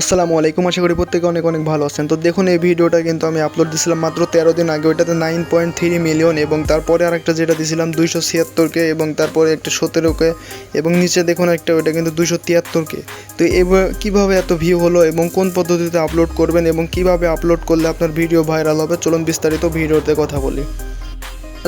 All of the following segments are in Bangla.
আসসালামু আলাইকুম, আশা করি প্রত্যেকে অনেক অনেক ভালো আছেন। তো দেখুন, এই ভিডিওটা কিন্তু আমি আপলোড দিয়েছিলাম মাত্র তেরো দিন আগে। ওইটাতে নাইন পয়েন্ট থ্রি মিলিয়ন এবং তারপরে আরেকটা যেটা দিয়েছিলাম দুইশো ছিয়াত্তরকে এবং তারপরে একটা সতেরোকে এবং নিচে দেখুন একটা, ওইটা কিন্তু দুইশো তিয়াত্তরকে। তো এবার কীভাবে এত ভিউ হলো এবং কোন পদ্ধতিতে আপলোড করবেন এবং কীভাবে আপলোড করলে আপনার ভিডিও ভাইরাল হবে? চলুন বিস্তারিত ভিডিওতে কথা বলি।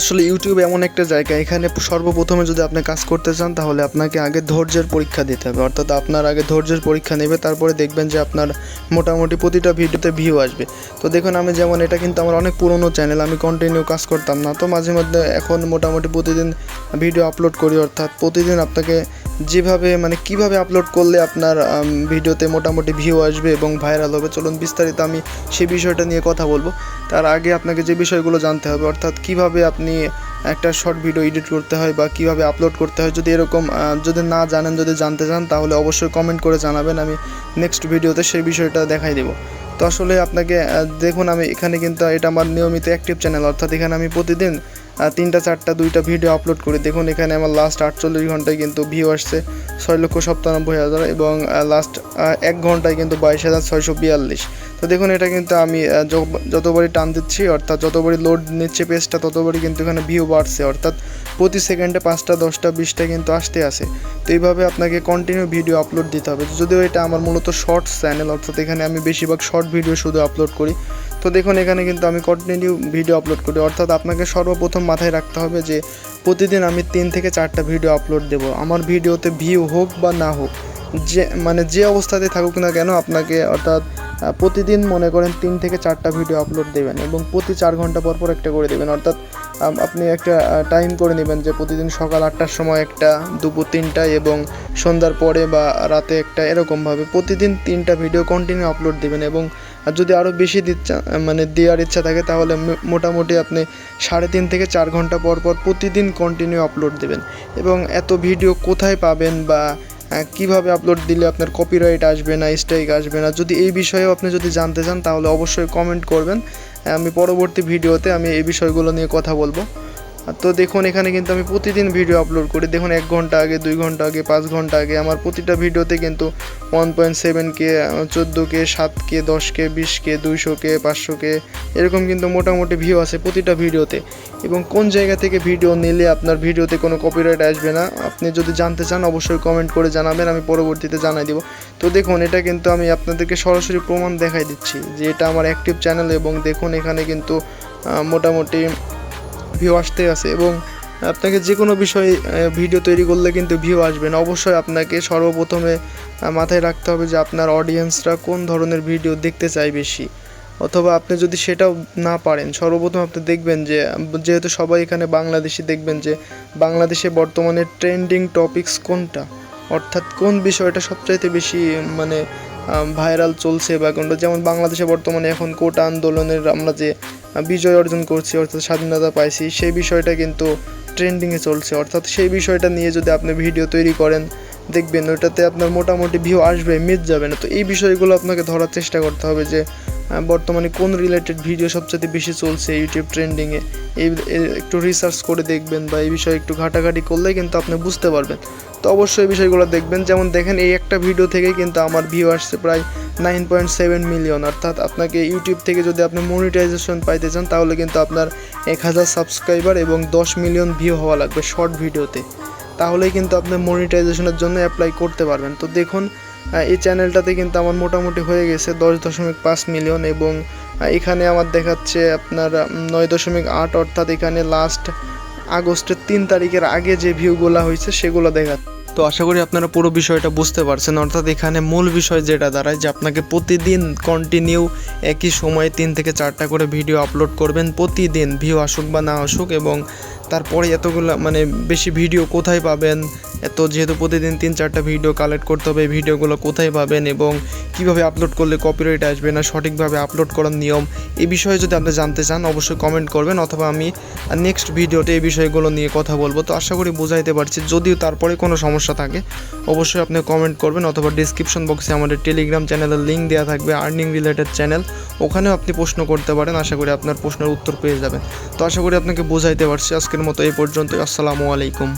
আসলে ইউটিউব এমন একটা জায়গা, এখানে সর্বপ্রথমে যদি আপনি কাজ করতে চান, তাহলে আপনাকে আগে ধৈর্যের পরীক্ষা দিতে হবে। অর্থাৎ আপনার আগে ধৈর্যের পরীক্ষা নেবে, তারপরে দেখবেন যে আপনার মোটামুটি প্রতিটা ভিডিওতে ভিউ আসবে। তো দেখুন, আমি যেমন এটা কিন্তু আমার অনেক পুরনো চ্যানেল আমি কন্টিনিউ কাজ করতাম না। তো মাঝে মধ্যে এখন মোটামুটি প্রতিদিন ভিডিও আপলোড করি, অর্থাৎ প্রতিদিন আপনাকে যেভাবে মানে কীভাবে আপলোড করলে আপনার ভিডিওতে মোটামুটি ভিউ আসবে এবং ভাইরাল হবে, চলুন বিস্তারিত আমি সেই বিষয়টা নিয়ে কথা বলব। তার আগে আপনাকে যে বিষয়গুলো জানতে হবে, অর্থাৎ কীভাবে আপনি একটা শর্ট ভিডিও এডিট করতে হয় বা কীভাবে আপলোড করতে হয়, যদি এরকম যদি না জানেন, যদি জানতে চান, তাহলে অবশ্যই কমেন্ট করে জানাবেন, আমি নেক্সট ভিডিওতে সেই বিষয়টা দেখাই দেবো। তো আসলে আপনাকে দেখুন, আমি এখানে কিন্তু, এটা আমার নিয়মিত অ্যাক্টিভ চ্যানেল অর্থাৎ এখানে আমি প্রতিদিন তিনটা, চারটা, দুইটা ভিডিও আপলোড করি। দেখুন, এখানে আমার লাস্ট আটচল্লিশ ঘন্টায় কিন্তু ভিউ আসছে ছয় লক্ষ সপ্তানব্বই হাজার এবং লাস্ট এক ঘন্টায় কিন্তু বাইশ হাজার ছয়শো বিয়াল্লিশ। তো দেখুন, এটা কিন্তু আমি যতবারই টান দিচ্ছি, অর্থাৎ যতবারই লোড নিচ্ছে পেজটা ততবারই কিন্তু এখানে ভিউ বাড়ছে। অর্থাৎ প্রতি সেকেন্ডে পাঁচটা, দশটা, বিশটা কিন্তু আসতে আসে। তো এইভাবে আপনাকে কন্টিনিউ ভিডিও আপলোড দিতে হবে। যদিও এটা আমার মূলত শর্টস চ্যানেল অর্থাৎ এখানে আমি বেশিরভাগ শর্ট ভিডিও শুধু আপলোড করি। তো দেখুন, এখানে কিন্তু আমি কন্টিনিউ ভিডিও আপলোড করি। অর্থাৎ আপনাকে সর্বপ্রথম মাথায় রাখতে হবে যে, প্রতিদিন আমি তিন থেকে চারটা ভিডিও আপলোড দেব। আমার ভিডিওতে ভিউ হোক বা না হোক, যে মানে যে অবস্থাতে থাকুক না কেন, আপনাকে অর্থাৎ প্রতিদিন মনে করেন তিন থেকে চারটা ভিডিও আপলোড দেবেন এবং প্রতি চার ঘণ্টা পর পর একটা করে দেবেন। অর্থাৎ আপনি একটা টাইম করে নেবেন যে প্রতিদিন সকাল আটটার সময় একটা, দুপুর তিনটায় এবং সন্ধ্যার পরে বা রাতে একটা এরকমভাবে প্রতিদিন তিনটা ভিডিও কন্টিনিউ আপলোড দেবেন এবং আর যদি আরও বেশি মানে দেওয়ার ইচ্ছা থাকে তাহলে মোটামুটি আপনি সাড়ে তিন থেকে চার ঘণ্টা পর পর প্রতিদিন কন্টিনিউ আপলোড দেবেন। এবং এত ভিডিও কোথায় পাবেন বা কীভাবে আপলোড দিলে আপনার কপিরাইট আসবে না স্ট্রাইক আসবে না, যদি এই বিষয়েও আপনি যদি জানতে চান তাহলে অবশ্যই কমেন্ট করবেন। আমি পরবর্তী ভিডিওতে আমি এই বিষয়গুলো নিয়ে কথা বলব। তো দেখুন, এখানে কিন্তু আমি প্রতিদিন ভিডিও আপলোড করি। দেখুন, এক ঘণ্টা আগে, দুই ঘণ্টা আগে, পাঁচ ঘণ্টা আগে আমার প্রতিটা ভিডিওতে কিন্তু ওয়ান পয়েন্ট সেভেন কে চোদ্দ কে সাত কে দশ কে বিশ কে দুইশো কে পাঁচশো কে এরকম কিন্তু মোটামুটি ভিউ আছে প্রতিটা ভিডিওতে এবং কোন জায়গা থেকে ভিডিও নিলে আপনার ভিডিওতে কোনো কপিরাইট আসবে না, আপনি যদি জানতে চান, অবশ্যই কমেন্ট করে জানাবেন, আমি পরবর্তীতে জানাই দিব। তো দেখুন, এটা কিন্তু আমি আপনাদেরকে সরাসরি প্রমাণ দেখাই দিচ্ছি যে এটা আমার অ্যাক্টিভ চ্যানেল এবং দেখুন, এখানে কিন্তু মোটামুটি ভিউ আসতে আছে এবং আপনাকে যে কোনো বিষয়ে ভিডিও তৈরি করলে কিন্তু ভিউ আসবে না। অবশ্যই আপনাকে সর্বপ্রথমে মাথায় রাখতে হবে যে আপনার অডিয়েন্সরা কোন ধরনের ভিডিও দেখতে চায় বেশি। অথবা আপনি যদি সেটাও না পারেন, সর্বপ্রথম আপনি দেখবেন যে, যেহেতু সবাই এখানে বাংলাদেশি, দেখবেন যে বাংলাদেশে বর্তমানে ট্রেন্ডিং টপিকস কোনটা? অর্থাৎ কোন বিষয়টা সবচাইতে বেশি মানে ভাইরাল চলছে বা কোনটা যেমন বাংলাদেশে বর্তমানে এখন কোটা আন্দোলনের আমরা যে বিজয় অর্জন করছি, অর্থাৎ স্বাধীনতা পাইছি, সেই বিষয়টা কিন্তু ট্রেন্ডিংয়ে চলছে। অর্থাৎ সেই বিষয়টা নিয়ে যদি আপনি ভিডিও তৈরি করেন, দেখবেন ওইটাতে আপনার মোটামুটি ভিউ আসবে মিট যাবে না। তো এই বিষয়গুলো আপনাকে ধরার চেষ্টা করতে হবে যে বর্তমানে কোন রিলেটেড ভিডিও সবচেয়ে বেশি চলছে ইউটিউব ট্রেন্ডিংয়ে এই একটু রিসার্চ করে দেখবেন বা এই বিষয়ে একটু ঘাটাঘাটি করলেই কিন্তু আপনি বুঝতে পারবেন। তো অবশ্যই এই বিষয়গুলো দেখবেন। যেমন দেখেন, এই একটা ভিডিও থেকে কিন্তু আমার ভিউ আসছে প্রায় নাইন পয়েন্ট সেভেন মিলিয়ন অর্থাৎ আপনাকে ইউটিউব থেকে যদি আপনি মনিটাইজেশন পাইতে চান, তাহলে কিন্তু আপনার এক হাজার সাবস্ক্রাইবার এবং দশ মিলিয়ন ভিউ হওয়া লাগবে শর্ট ভিডিওতে তাহলেই কিন্তু আপনি মনিটাইজেশনের জন্য অ্যাপ্লাই করতে পারবেন। তো দেখুন এই চ্যানেলটাতে কিন্তু আমার মোটামুটি হয়ে গেছে দশ দশমিক পাঁচ মিলিয়ন এবং এখানে আমার দেখাচ্ছে আপনার নয় দশমিক আট অর্থাৎ এখানে লাস্ট আগস্টের তিন তারিখের আগে যে ভিউগুলো হয়েছে সেগুলো দেখা তো আশা করি আপনারা পুরো বিষয়টা বুঝতে পারছেন। অর্থাৎ এখানে মূল বিষয় যেটা দাঁড়ায় যে আপনাকে প্রতিদিন কন্টিনিউ একই সময়ে তিন থেকে চারটা করে ভিডিও আপলোড করবেন। প্রতিদিন ভিউ আসুক বা না আসুক এবং তারপরে এতগুলো মানে বেশি ভিডিও কোথায় পাবেন? এত যেহেতু প্রতিদিন তিন, চারটা ভিডিও কালেক্ট করতে হবে ভিডিওগুলো কোথায় পাবেন এবং কীভাবে আপলোড করলে কপিরাইট আসবে না, সঠিকভাবে আপলোড করার নিয়ম, এই বিষয়ে যদি আপনি জানতে চান, অবশ্যই কমেন্ট করবেন অথবা আমি নেক্সট ভিডিওতে এই বিষয়গুলো নিয়ে কথা বলব। তো আশা করি বোঝাইতে পারছি, যদিও তারপরে কোনো সমস্যা থাকে, অবশ্যই আপনি কমেন্ট করবেন অথবা ডিসক্রিপশন বক্সে আমাদের টেলিগ্রাম চ্যানেলের লিঙ্ক দেওয়া থাকবে আর্নিং রিলেটেড চ্যানেল ওখানেও আপনি প্রশ্ন করতে পারেন, আশা করি আপনার প্রশ্নের উত্তর পেয়ে যাবেন। তো আশা করি আপনাকে বোঝাইতে পারছি। আজকের মতো এই পর্যন্ত আসসালামু আলাইকুম।